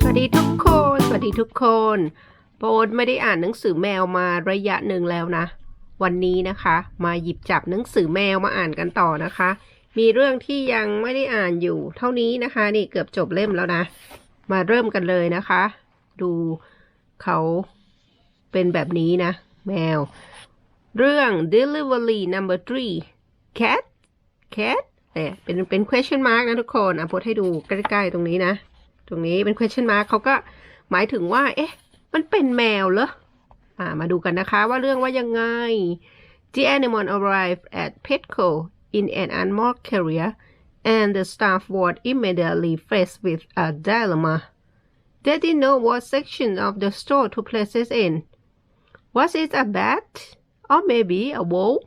สวัสดีทุกคน สวัสดีทุกคน โปรดไม่ได้อ่านหนังสือแมวมาระยะหนึ่งแล้วนะ วันนี้นะคะ มาหยิบจับหนังสือแมวมาอ่านกันต่อนะคะ มีเรื่องที่ยังไม่ได้อ่านอยู่เท่านี้นะคะ นี่เกือบจบเล่มแล้วนะ มาเริ่มกันเลยนะคะ ดูเขาเป็นแบบนี้นะ แมว เรื่อง delivery number three cat cat เนี่ยเป็นเป็น question mark นะทุกคนอะโพสให้ดูใกล้ๆตรงนี้นะ ตรงนี้เป็น question mark เขาก็หมายถึงว่า เอ๊ะ มันเป็นแมวเหรออ่ามาดูกันนะคะว่าเรื่องว่ายังไง The animal arrived at Petco in an unmarked carrier and the staff was immediately faced with a dilemma. They didn't know what section of the store to place it in. Was it a bat? Or maybe a wolf?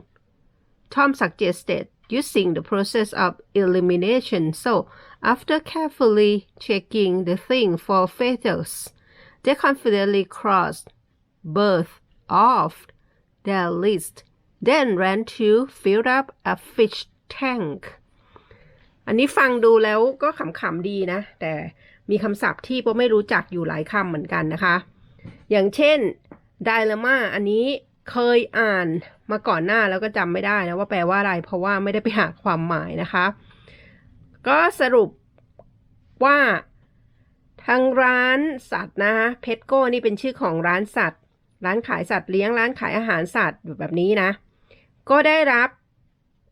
Tom suggested using the process of elimination. So, after carefully checking the thing for feathers, they confidently crossed both off their list, then ran to fill up a fish tank. อันนี้ฟังดูแล้วก็ขำๆดีนะ แต่มีคำศัพท์ที่ผมไม่รู้จักอยู่หลายคำเหมือนกันนะคะ อย่างเช่น dilemma อันนี้ เคยอ่านมาก่อนหน้าแล้วก็จำไม่ได้นะว่าแปลว่าอะไร เพราะว่าไม่ได้ไปหาความหมายนะคะ ก็สรุปว่าทางร้านสัตว์นะคะเพชโก้นี่เป็นชื่อของร้านสัตว์ ร้านขายสัตว์เลี้ยงร้านขายอาหารสัตว์แบบนี้นะ ก็ได้รับ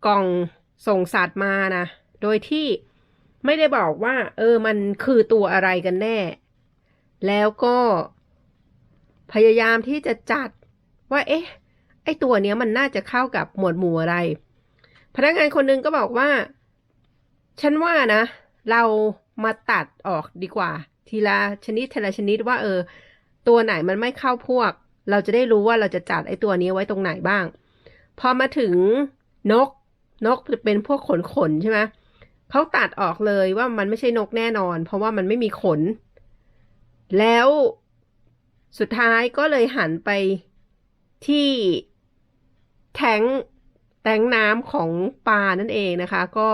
กล่องส่งสัตว์มานะ โดยที่ไม่ได้บอกว่า เออมันคือตัวอะไรกันแน่ แล้วก็พยายามที่จะจัด ว่าเอ๊ะ ไอตัวเนี้ยมันน่าจะเข้ากับหมวดหมู่อะไร พนักงานคนหนึงก็บอกว่า ฉันว่านะ เรามาตัดออกดีกว่า ทีละชนิดทีละชนิดว่า เออ ตัวไหนมันไม่เข้าพวก เราจะได้รู้ว่าเราจะจัดไอตัวนี้ไว้ตรงไหนบ้าง พอมาถึงนก นกจะเป็นพวกขนขนใช่ไหมเขาตัดออกเลยว่ามันไม่ใช่นกแน่นอน เพราะว่ามันไม่มีขน แล้วสุดท้ายก็เลยหันไป ที่แทงแทงน้ำของปลานั่นเองนะคะ ก็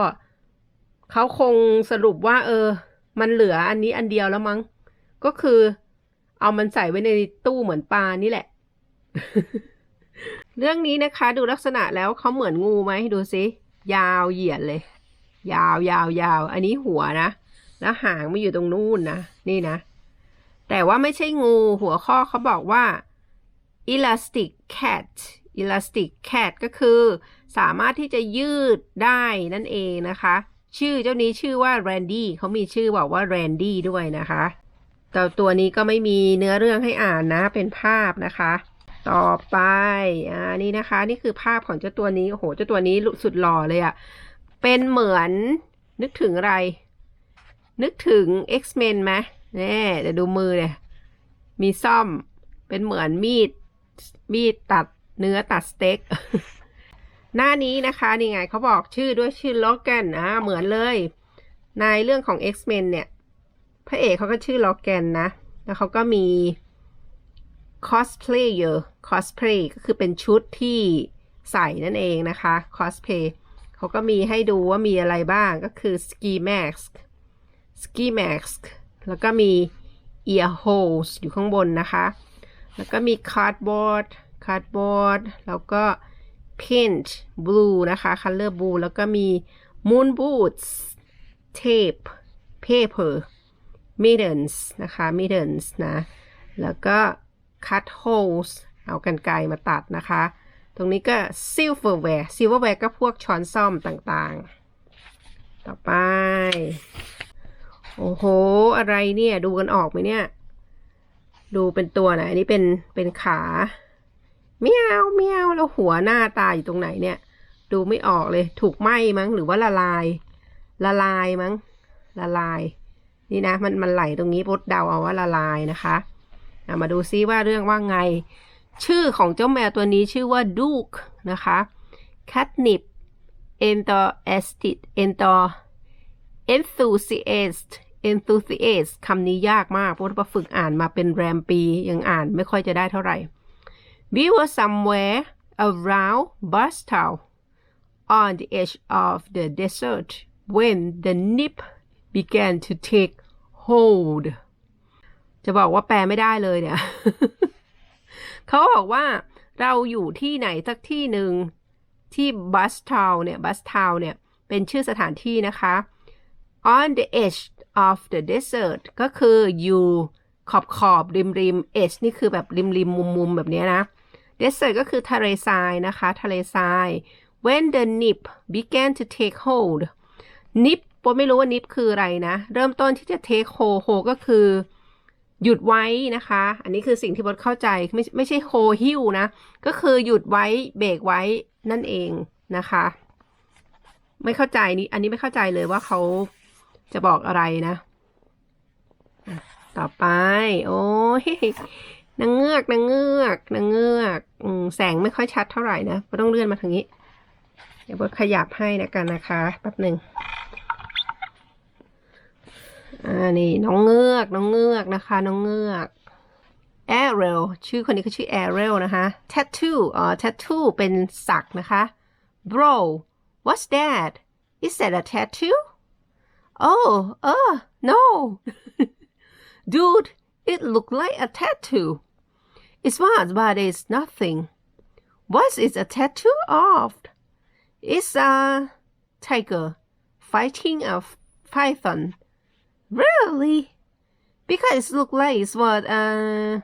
เขาคงสรุปว่า เออ มันเหลืออันนี้อันเดียวแล้วมั้ง ก็คือ เอามันใส่ไว้ในตู้เหมือนปลานี่แหละ เรื่องนี้นะคะ ดูลักษณะแล้วเขาเหมือนงูไหมดูสิยาวเหยียดเลย ยาวยาวยาว อันนี้หัวนะ แล้วหางมาอยู่ตรงนู่นนะ นี่นะ แต่ว่าไม่ใช่งูหัวข้อเขาบอกว่า elastic cat elastic cat ก็คือสามารถที่จะยืดได้นั่นเองนะคะ ชื่อเจ้านี้ชื่อว่า Randy เขามีชื่อบอกว่า Randy ด้วยนะคะแต่ตัวนี้ก็ไม่มีเนื้อเรื่องให้อ่านนะ เป็นภาพนะคะ ต่อไป อ่า นี่นะคะ นี่คือภาพของเจ้าตัวนี้ โอ้โห เจ้าตัวนี้สุดหล่อเลยอะ่ะเป็นเหมือนนึกถึงอะไร นึกถึง X-Men ไหมแน่เดี๋ยวดูมือเนี่ยมีซ่อม เป็นเหมือนมีด มีดตัดเนื้อตัดสเต็ก หน้านี้นะคะนี่ไงเขาบอกชื่อด้วยชื่อล็อกแกนอ่าเหมือนเลย ในเรื่องของ X-Men เนี่ย พระเอกเขาก็ชื่อล็อกแกนนะ แล้วเขาก็มี cosplayer cosplay ก็คือเป็นชุดที่ใส่นั่นเองนะคะ cosplay เขาก็มีให้ดูว่ามีอะไรบ้างก็คือ ski mask ski mask แล้วก็มี ear holes อยู่ข้างบนนะคะ แล้วก็มี cardboard cardboard แล้วก็ paint blue นะคะ color blue แล้วก็มี moon boots tape paper mittens นะคะ mittens นะ แล้วก็ cut holes เอากันไกรมาตัดนะคะ ตรงนี้ก็ silverware silverware ก็พวกช้อนซ่อมต่างๆ ต่อไป โอ้โห อะไรเนี่ย ดูกันออกไหมเนี่ย ดูเป็นตัวไหนอันนี้เป็นเป็นขาเมียวเมียวแล้วหัวหน้าตาอยู่ตรงไหนเนี่ย ดูไม่ออกเลย ถูกไหมมั้งหรือว่าละลาย ละลายมั้ง ละลาย นี่นะ มันมันไหลตรงนี้พดเดาเอาว่าละลายนะคะามาดูซิว่าเรื่องว่าไง ชื่อของเจ้าแมวตัวนี้ชื่อว่าดูกนะคะ catnip enthusiast ento enthusiast enthusiast คำนี้ยากมาก เพราะว่าฝึกอ่านมาเป็นแรมปี ยังอ่านไม่ค่อยจะได้เท่าไหร่ we were somewhere around Bastow on the edge of the desert when the nip began to take hold จะบอกว่าแปลไม่ได้เลยเนี่ย เขาบอกว่าเราอยู่ที่ไหนสักที่หนึ่งที่บัสทาวเนี่ยบัสทาวเนี่ย เป็นชื่อสถานที่นะคะ on the edge of the desert ก็คืออยู่ขอบขอบริมริม edge นี่คือแบบริมริมมุมมุมแบบนี้นะ desert ก็คือทะเลทรายนะคะ ทะเลทราย when the nip began to take hold nip ปนไม่รู้ว่า nip คืออะไรนะ เริ่มต้นที่จะ take hold hold ก็คือ หยุดไว้นะคะ อันนี้คือสิ่งที่บดเข้าใจไม่ไม่ใช่ hold หิ้วนะ ก็คือหยุดไว้เบรกไว้นั่นเองนะคะ ไม่เข้าใจนี่อันนี้ไม่เข้าใจเลยว่าเขา จะบอกอะไรนะต่อไป โอ้ยนางเงือกนางเงือกนางเงือกอแสงไม่ค่อยชัดเท่าไหร่นะก็ต้องเลื่อนมาทางนี้ เดี๋ยวบดขยับให้นะกันนะคะแป๊บหนึ่งอ่านี่น้องเงือกน้องเงือกนะคะ น้องเงือก Ariel ชื่อคนนี้เขาชื่อ Ariel นะคะ Tattoo อ๋อ Tattoo เป็นสักนะคะ Bro what's that is that a tattoo oh uh no. Dude it look like a tattoo. It's what but it's nothing. What is a tattoo of? It's a tiger fighting a python. Really? Because it look like it's what a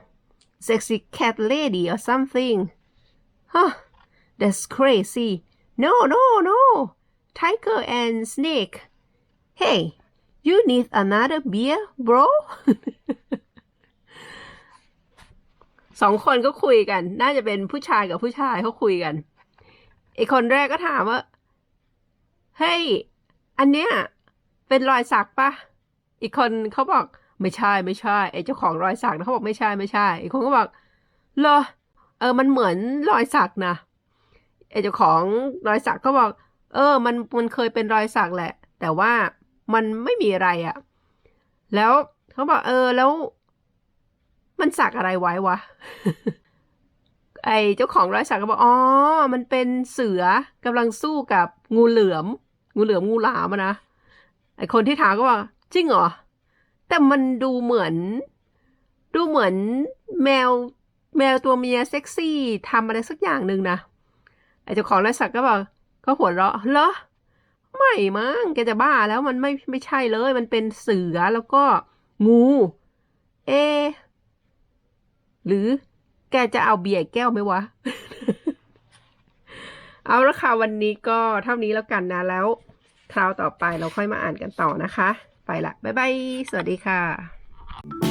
sexy cat lady or something. Huh that's crazy. No no no. Tiger and snake hey you need another beer bro สองคนก็คุยกัน น่าจะเป็นผู้ชายกับผู้ชายเขาคุยกันไอคนแรกก็ถามว่า เฮ้ย อันเนี้ย เป็นรอยสักปะ อีกคนเขาบอก ไม่ใช่ไม่ใช่ไอเจ้าของรอยสักนะเขาบอกไม่ใช่ไม่ใช่ อีกคนก็บอกเหรอ เออ มันเหมือนรอยสักนะไอเจ้าของรอยสักก็บอก เออ มันมันเคยเป็นรอยสักแหละ แต่ว่า มันไม่มีอะไรอะ่ะ แล้วเขาบอกเออแล้ว มันสักอะไรไว้วะ ไอเจ้าของรอยสักก็บอกอ๋อ มันเป็นเสือกำลังสู้กับงูเหลือม งูเหลือมงูหลามนะ ไอคนที่ถามก็บอกจริงเหรอ แต่มันดูเหมือน ดูเหมือนแมวแมวตัวเมียเซ็กซี่ทำอะไรสักอย่างหนึ่งนะไอเจ้าของรอยสักก็บอกก็หัวเราะเหรอ ไม่มั้งแกจะบ้าแล้วมันไม่ไม่ใช่เลย มันเป็นเสือแล้วก็งู เอ หรือแกจะเอาเบียร์แก้วไหมวะ เอาละค่ะวันนี้ก็เท่านี้แล้วกันนะแล้วคราวต่อไปเราค่อยมาอ่านกันต่อนะคะ ไปละบ๊ายบาย สวัสดีค่ะ